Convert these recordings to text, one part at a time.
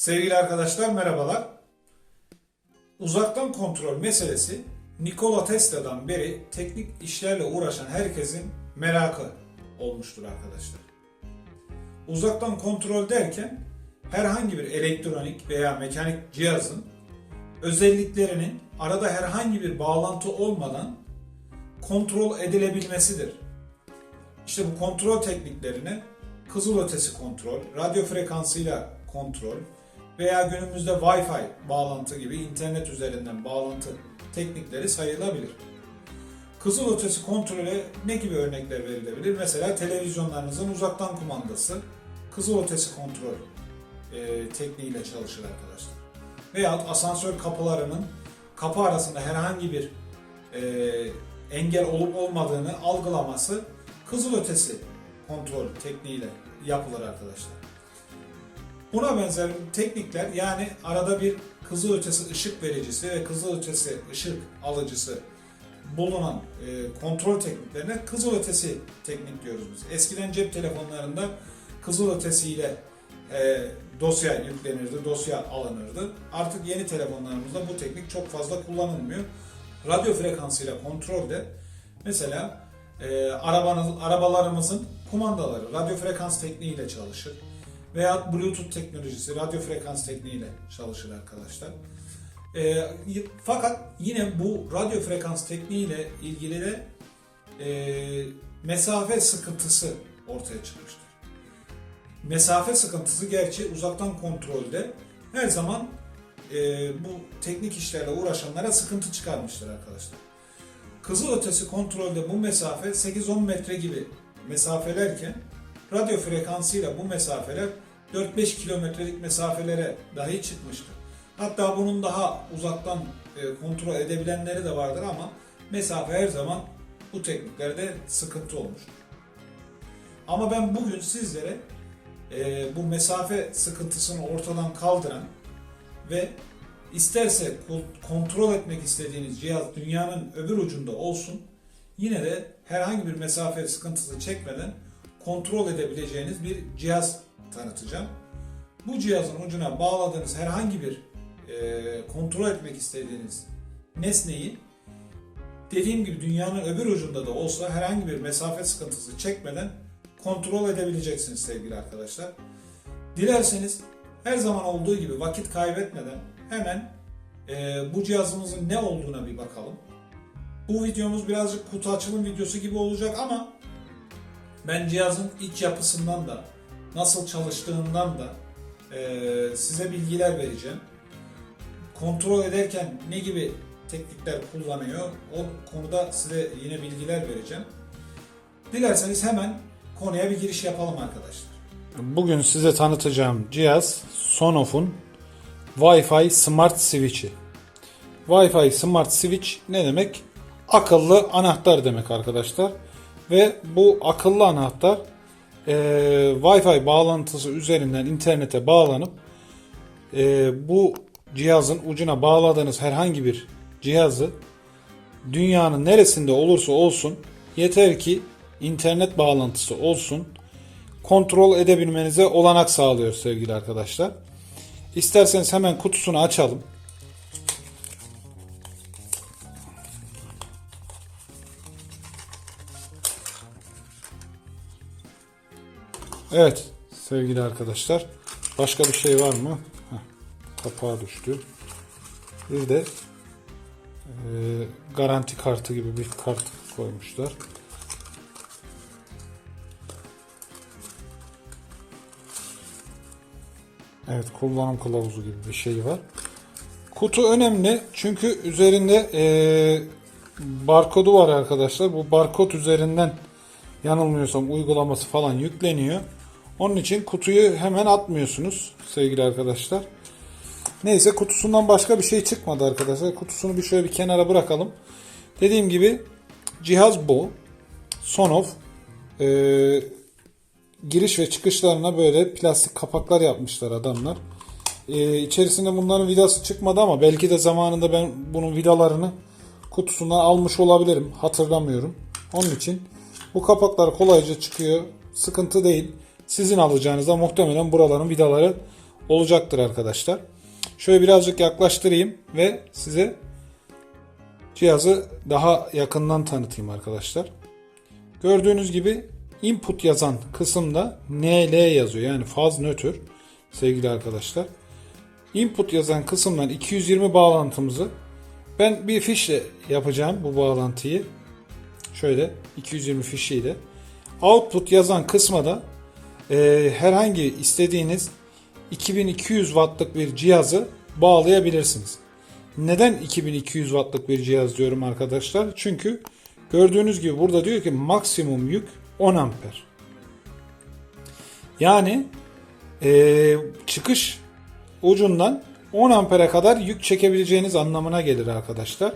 Sevgili arkadaşlar merhabalar. Uzaktan kontrol meselesi Nikola Tesla'dan beri teknik işlerle uğraşan herkesin merakı olmuştur arkadaşlar. Uzaktan kontrol derken herhangi bir elektronik veya mekanik cihazın özelliklerinin arada herhangi bir bağlantı olmadan kontrol edilebilmesidir. İşte bu kontrol tekniklerine kızılötesi kontrol, radyo frekansıyla kontrol veya günümüzde Wi-Fi bağlantı gibi internet üzerinden bağlantı teknikleri sayılabilir. Kızılötesi kontrole ne gibi örnekler verilebilir? Mesela televizyonlarınızın uzaktan kumandası kızılötesi kontrol e, tekniğiyle çalışır arkadaşlar. Veya asansör kapılarının kapı arasında herhangi bir e, engel olup olmadığını algılaması kızılötesi kontrol tekniğiyle yapılır arkadaşlar. Buna benzer teknikler yani arada bir kızılötesi ışık vericisi ve kızılötesi ışık alıcısı bulunan e, kontrol tekniklerine kızılötesi teknik diyoruz biz. Eskiden cep telefonlarında kızılötesiyle e, dosya yüklenirdi, dosya alınırdı. Artık yeni telefonlarımızda bu teknik çok fazla kullanılmıyor. Radyo frekansıyla kontrolde mesela e, arabanız, arabalarımızın kumandaları radyo frekans tekniğiyle çalışır. Veya Bluetooth teknolojisi radyo frekans tekniğiyle çalışır arkadaşlar. E, fakat yine bu radyo frekans tekniğiyle ilgili de e, mesafe sıkıntısı ortaya çıkmıştır. Mesafe sıkıntısı gerçi uzaktan kontrolde her zaman e, bu teknik işlerle uğraşanlara sıkıntı çıkarmıştır arkadaşlar. Kızılötesi kontrolde bu mesafe 8-10 metre gibi mesafelerken radyo frekansıyla bu mesafeler 4-5 kilometrelik mesafelere dahi çıkmıştır. Hatta bunun daha uzaktan e, kontrol edebilenleri de vardır ama mesafe her zaman bu tekniklerde sıkıntı olmuştur. Ama ben bugün sizlere e, bu mesafe sıkıntısını ortadan kaldıran ve isterse ko- kontrol etmek istediğiniz cihaz dünyanın öbür ucunda olsun yine de herhangi bir mesafe sıkıntısı çekmeden kontrol edebileceğiniz bir cihaz tanıtacağım. Bu cihazın ucuna bağladığınız herhangi bir e, kontrol etmek istediğiniz nesneyi dediğim gibi dünyanın öbür ucunda da olsa herhangi bir mesafe sıkıntısı çekmeden kontrol edebileceksiniz sevgili arkadaşlar. Dilerseniz her zaman olduğu gibi vakit kaybetmeden hemen e, bu cihazımızın ne olduğuna bir bakalım. Bu videomuz birazcık kutu açılım videosu gibi olacak ama ben cihazın iç yapısından da nasıl çalıştığından da e, size bilgiler vereceğim. Kontrol ederken ne gibi teknikler kullanıyor o konuda size yine bilgiler vereceğim. Dilerseniz hemen konuya bir giriş yapalım arkadaşlar. Bugün size tanıtacağım cihaz Sonoff'un Wi-Fi Smart Switch'i. Wi-Fi Smart Switch ne demek? Akıllı anahtar demek arkadaşlar. Ve bu akıllı anahtar e, Wi-Fi bağlantısı üzerinden internete bağlanıp e, bu cihazın ucuna bağladığınız herhangi bir cihazı dünyanın neresinde olursa olsun yeter ki internet bağlantısı olsun kontrol edebilmenize olanak sağlıyor sevgili arkadaşlar. İsterseniz hemen kutusunu açalım. Evet sevgili arkadaşlar. Başka bir şey var mı? Heh, kapağı düştü. Bir de e, garanti kartı gibi bir kart koymuşlar. Evet kullanım kılavuzu gibi bir şey var. Kutu önemli çünkü üzerinde e, barkodu var arkadaşlar. Bu barkod üzerinden yanılmıyorsam uygulaması falan yükleniyor. Onun için kutuyu hemen atmıyorsunuz sevgili arkadaşlar. Neyse kutusundan başka bir şey çıkmadı arkadaşlar. Kutusunu bir şöyle bir kenara bırakalım. Dediğim gibi cihaz bu. Sonoff e, giriş ve çıkışlarına böyle plastik kapaklar yapmışlar adamlar. Ee, içerisinde bunların vidası çıkmadı ama belki de zamanında ben bunun vidalarını kutusundan almış olabilirim. Hatırlamıyorum. Onun için bu kapaklar kolayca çıkıyor. Sıkıntı değil. Sizin alacağınızda muhtemelen buraların vidaları olacaktır arkadaşlar. Şöyle birazcık yaklaştırayım ve size cihazı daha yakından tanıtayım arkadaşlar. Gördüğünüz gibi input yazan kısımda NL yazıyor. Yani faz nötr sevgili arkadaşlar. Input yazan kısımdan 220 bağlantımızı ben bir fişle yapacağım bu bağlantıyı. Şöyle 220 fişiyle. Output yazan kısma da e, herhangi istediğiniz 2200 wattlık bir cihazı bağlayabilirsiniz. Neden 2200 wattlık bir cihaz diyorum arkadaşlar? Çünkü gördüğünüz gibi burada diyor ki maksimum yük 10 amper. Yani e, çıkış ucundan 10 ampere kadar yük çekebileceğiniz anlamına gelir arkadaşlar.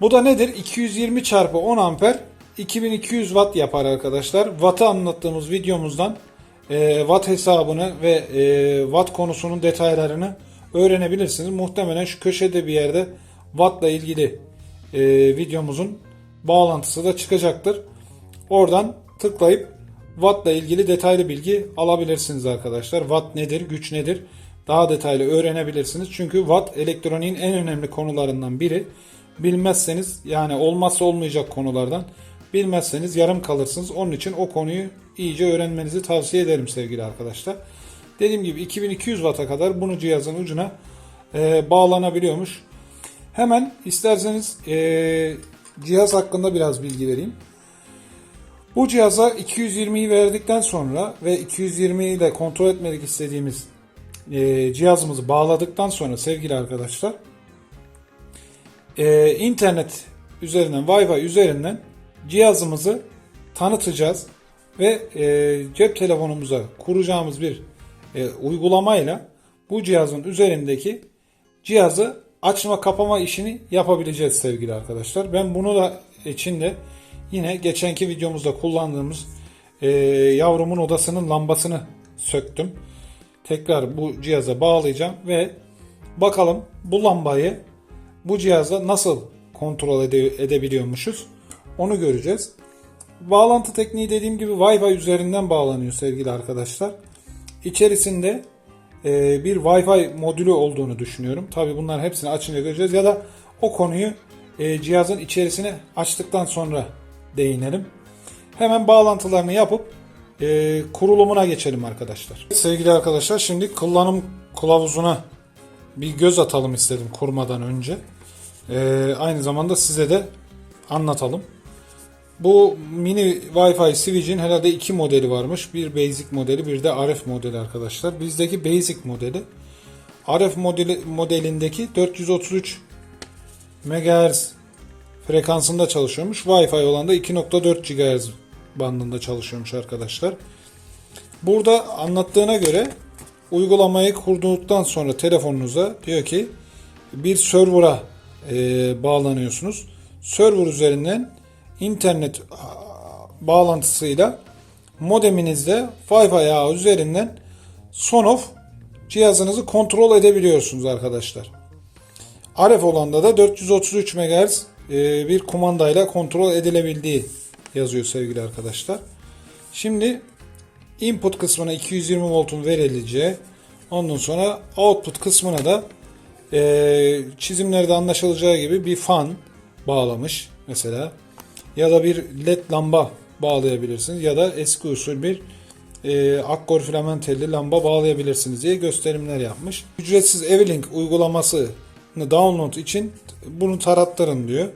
Bu da nedir? 220 çarpı 10 amper 2200 watt yapar arkadaşlar. Watt'ı anlattığımız videomuzdan e, watt hesabını ve e, watt konusunun detaylarını öğrenebilirsiniz. Muhtemelen şu köşede bir yerde wattla ilgili e, videomuzun bağlantısı da çıkacaktır. Oradan tıklayıp wattla ilgili detaylı bilgi alabilirsiniz arkadaşlar. Watt nedir, güç nedir? Daha detaylı öğrenebilirsiniz. Çünkü watt elektroniğin en önemli konularından biri. Bilmezseniz yani olmazsa olmayacak konulardan bilmezseniz yarım kalırsınız. Onun için o konuyu iyice öğrenmenizi tavsiye ederim sevgili arkadaşlar. Dediğim gibi 2200 Watt'a kadar bunu cihazın ucuna e, bağlanabiliyormuş. Hemen isterseniz e, cihaz hakkında biraz bilgi vereyim. Bu cihaza 220'yi verdikten sonra ve 220'yi de kontrol etmedik istediğimiz e, cihazımızı bağladıktan sonra sevgili arkadaşlar e, internet üzerinden Wi-Fi üzerinden cihazımızı tanıtacağız ve e, cep telefonumuza kuracağımız bir e, uygulamayla bu cihazın üzerindeki cihazı açma kapama işini yapabileceğiz sevgili arkadaşlar. Ben bunu da içinde yine geçenki videomuzda kullandığımız e, yavrumun odasının lambasını söktüm. Tekrar bu cihaza bağlayacağım ve bakalım bu lambayı bu cihazda nasıl kontrol ede- edebiliyormuşuz onu göreceğiz. Bağlantı tekniği dediğim gibi Wi-Fi üzerinden bağlanıyor sevgili arkadaşlar. İçerisinde e, bir Wi-Fi modülü olduğunu düşünüyorum. Tabi bunların hepsini açınca göreceğiz ya da o konuyu e, cihazın içerisine açtıktan sonra değinelim. Hemen bağlantılarını yapıp e, kurulumuna geçelim arkadaşlar. Sevgili arkadaşlar şimdi kullanım kılavuzuna bir göz atalım istedim kurmadan önce. E, aynı zamanda size de anlatalım. Bu mini Wi-Fi switch'in herhalde iki modeli varmış. Bir basic modeli bir de RF modeli arkadaşlar. Bizdeki basic modeli. RF modeli, modelindeki 433 MHz frekansında çalışıyormuş. Wi-Fi olan da 2.4 GHz bandında çalışıyormuş arkadaşlar. Burada anlattığına göre uygulamayı kurduktan sonra telefonunuza diyor ki bir server'a e, bağlanıyorsunuz. Server üzerinden internet bağlantısıyla modeminizde Wi-Fi ağı üzerinden Sonoff cihazınızı kontrol edebiliyorsunuz arkadaşlar. RF olanda da 433 MHz e, bir kumandayla kontrol edilebildiği yazıyor sevgili arkadaşlar. Şimdi input kısmına 220 voltun verileceği ondan sonra output kısmına da e, çizimlerde anlaşılacağı gibi bir fan bağlamış mesela ya da bir led lamba bağlayabilirsiniz ya da eski usul bir e, akkor filamentelli lamba bağlayabilirsiniz diye gösterimler yapmış. Ücretsiz Evelink uygulamasını download için bunu tarattırın diyor.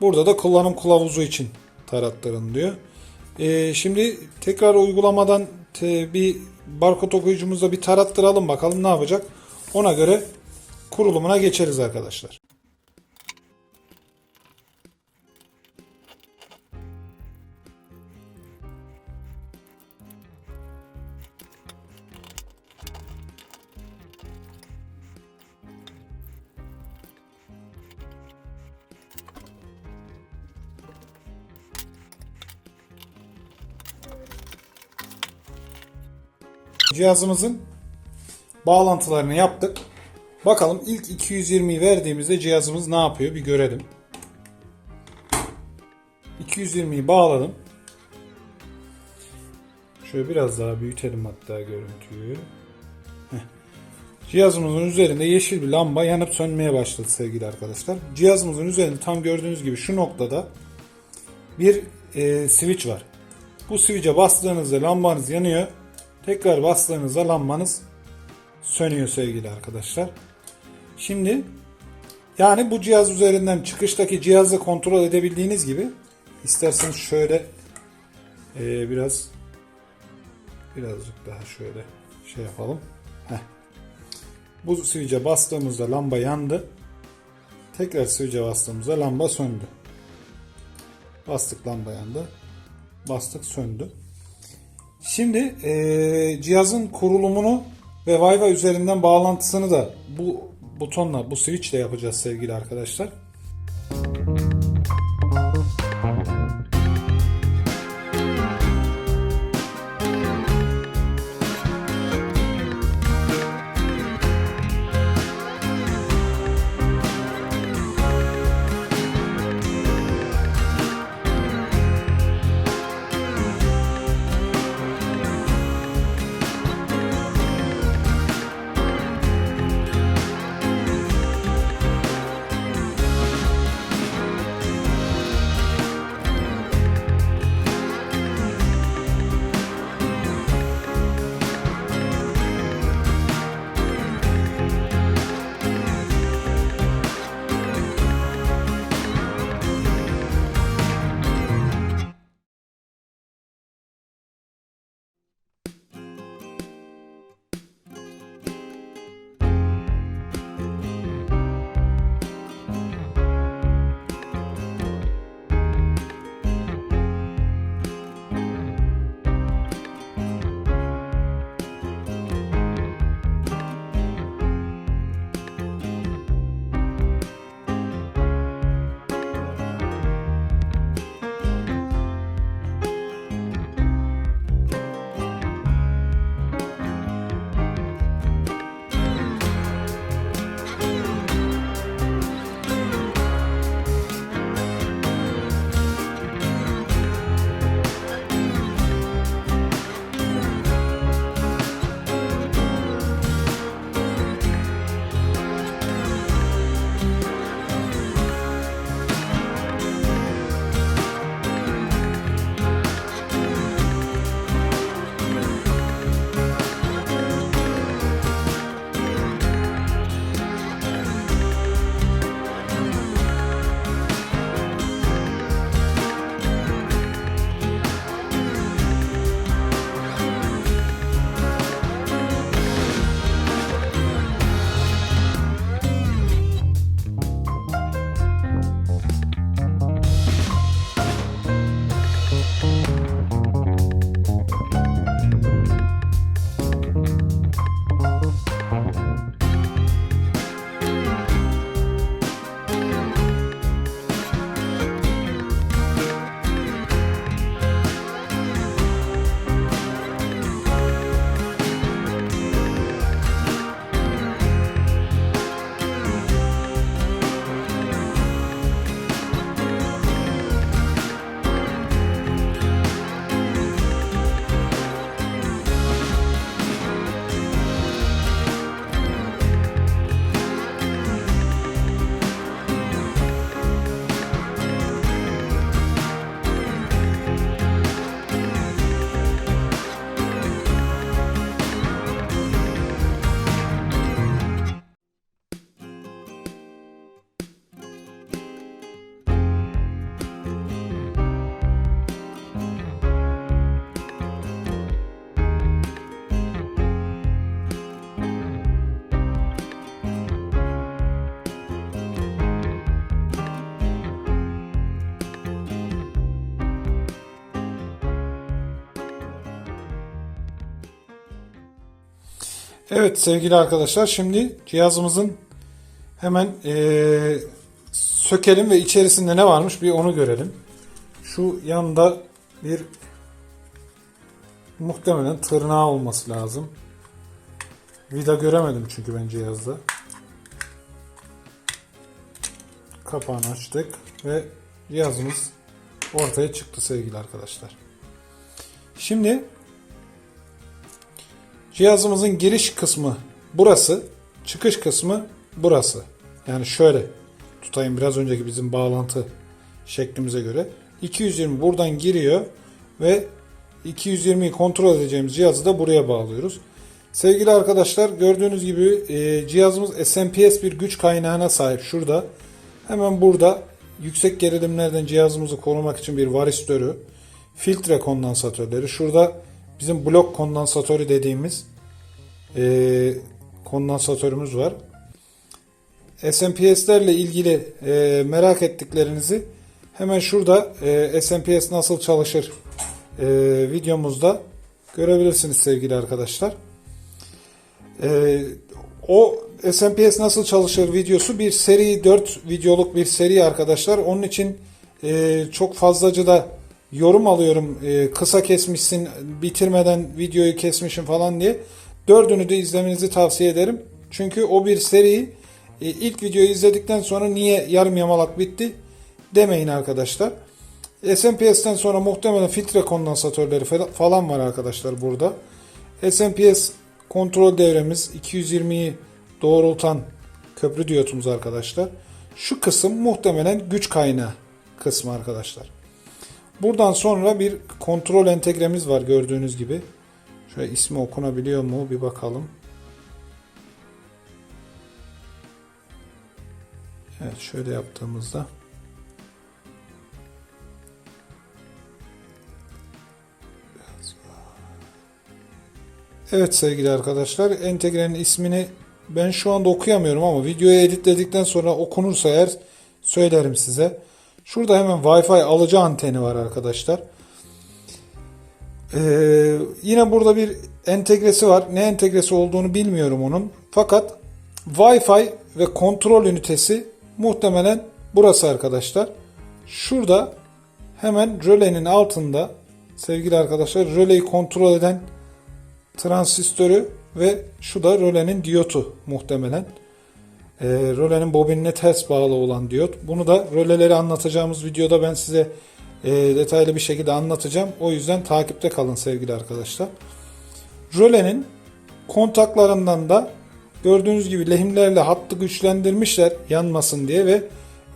Burada da kullanım kılavuzu için tarattırın diyor. E, şimdi tekrar uygulamadan te, bir barkod okuyucumuzda bir tarattıralım bakalım ne yapacak. Ona göre kurulumuna geçeriz arkadaşlar. Cihazımızın bağlantılarını yaptık. Bakalım ilk 220'yi verdiğimizde cihazımız ne yapıyor bir görelim. 220'yi bağladım. Şöyle biraz daha büyütelim hatta görüntüyü. Heh. Cihazımızın üzerinde yeşil bir lamba yanıp sönmeye başladı sevgili arkadaşlar. Cihazımızın üzerinde tam gördüğünüz gibi şu noktada bir e, switch var. Bu switch'e bastığınızda lambanız yanıyor. Tekrar bastığınızda lambanız sönüyor sevgili arkadaşlar. Şimdi yani bu cihaz üzerinden çıkıştaki cihazı kontrol edebildiğiniz gibi isterseniz şöyle e, biraz birazcık daha şöyle şey yapalım. Heh. Bu switch'e bastığımızda lamba yandı. Tekrar switch'e bastığımızda lamba söndü. Bastık lamba yandı. Bastık söndü. Şimdi eee, cihazın kurulumunu ve Wi-Fi üzerinden bağlantısını da bu butonla, bu switch ile yapacağız sevgili arkadaşlar. Evet sevgili arkadaşlar şimdi cihazımızın hemen eee, sökelim ve içerisinde ne varmış bir onu görelim. Şu yanında bir muhtemelen tırnağı olması lazım. Vida göremedim çünkü ben cihazda. Kapağını açtık ve cihazımız ortaya çıktı sevgili arkadaşlar. Şimdi Cihazımızın giriş kısmı burası, çıkış kısmı burası. Yani şöyle tutayım biraz önceki bizim bağlantı şeklimize göre. 220 buradan giriyor ve 220'yi kontrol edeceğimiz cihazı da buraya bağlıyoruz. Sevgili arkadaşlar gördüğünüz gibi e, cihazımız SMPS bir güç kaynağına sahip şurada. Hemen burada yüksek gerilimlerden cihazımızı korumak için bir varistörü, filtre kondansatörleri. Şurada bizim blok kondansatörü dediğimiz e, kondansatörümüz var. SMPS'lerle ilgili e, merak ettiklerinizi hemen şurada e, SMPS nasıl çalışır e, videomuzda görebilirsiniz sevgili arkadaşlar. E, o SMPS nasıl çalışır videosu bir seri 4 videoluk bir seri arkadaşlar. Onun için e, çok fazlaca da yorum alıyorum. E, kısa kesmişsin, bitirmeden videoyu kesmişim falan diye. Dördünü de izlemenizi tavsiye ederim. Çünkü o bir seri. E, ilk videoyu izledikten sonra niye yarım yamalak bitti demeyin arkadaşlar. SMPS'ten sonra muhtemelen filtre kondansatörleri fa- falan var arkadaşlar burada. SMPS kontrol devremiz 220'yi doğrultan köprü diyotumuz arkadaşlar. Şu kısım muhtemelen güç kaynağı kısmı arkadaşlar. Buradan sonra bir kontrol entegremiz var gördüğünüz gibi. Şöyle ismi okunabiliyor mu bir bakalım. Evet şöyle yaptığımızda Evet sevgili arkadaşlar entegrenin ismini ben şu anda okuyamıyorum ama videoyu editledikten sonra okunursa eğer söylerim size. Şurada hemen Wi-Fi alıcı anteni var arkadaşlar. Ee, yine burada bir entegresi var. Ne entegresi olduğunu bilmiyorum onun. Fakat Wi-Fi ve kontrol ünitesi muhtemelen burası arkadaşlar. Şurada hemen rölenin altında sevgili arkadaşlar röleyi kontrol eden transistörü ve şu da rölenin diyotu muhtemelen. E, rölenin bobinine ters bağlı olan diyot. Bunu da röleleri anlatacağımız videoda ben size e, detaylı bir şekilde anlatacağım. O yüzden takipte kalın sevgili arkadaşlar. Rölenin kontaklarından da gördüğünüz gibi lehimlerle hattı güçlendirmişler yanmasın diye ve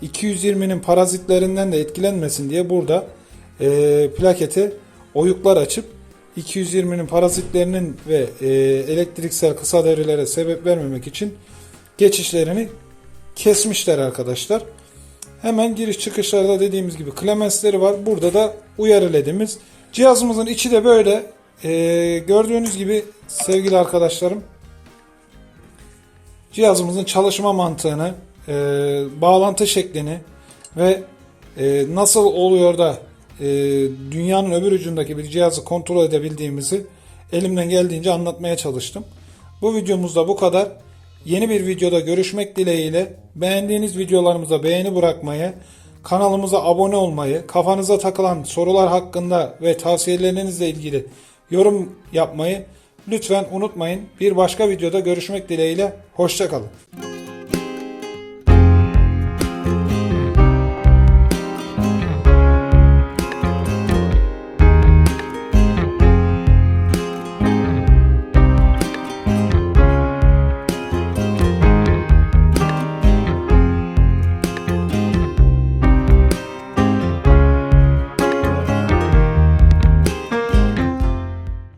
220'nin parazitlerinden de etkilenmesin diye burada e, plakete oyuklar açıp 220'nin parazitlerinin ve e, elektriksel kısa devrelere sebep vermemek için geçişlerini kesmişler arkadaşlar. Hemen giriş çıkışlarda dediğimiz gibi klemensleri var. Burada da uyarı ledimiz. Cihazımızın içi de böyle. E, gördüğünüz gibi sevgili arkadaşlarım cihazımızın çalışma mantığını, e, bağlantı şeklini ve e, nasıl oluyor da e, dünyanın öbür ucundaki bir cihazı kontrol edebildiğimizi elimden geldiğince anlatmaya çalıştım. Bu videomuzda bu kadar. Yeni bir videoda görüşmek dileğiyle beğendiğiniz videolarımıza beğeni bırakmayı, kanalımıza abone olmayı, kafanıza takılan sorular hakkında ve tavsiyelerinizle ilgili yorum yapmayı lütfen unutmayın. Bir başka videoda görüşmek dileğiyle hoşçakalın.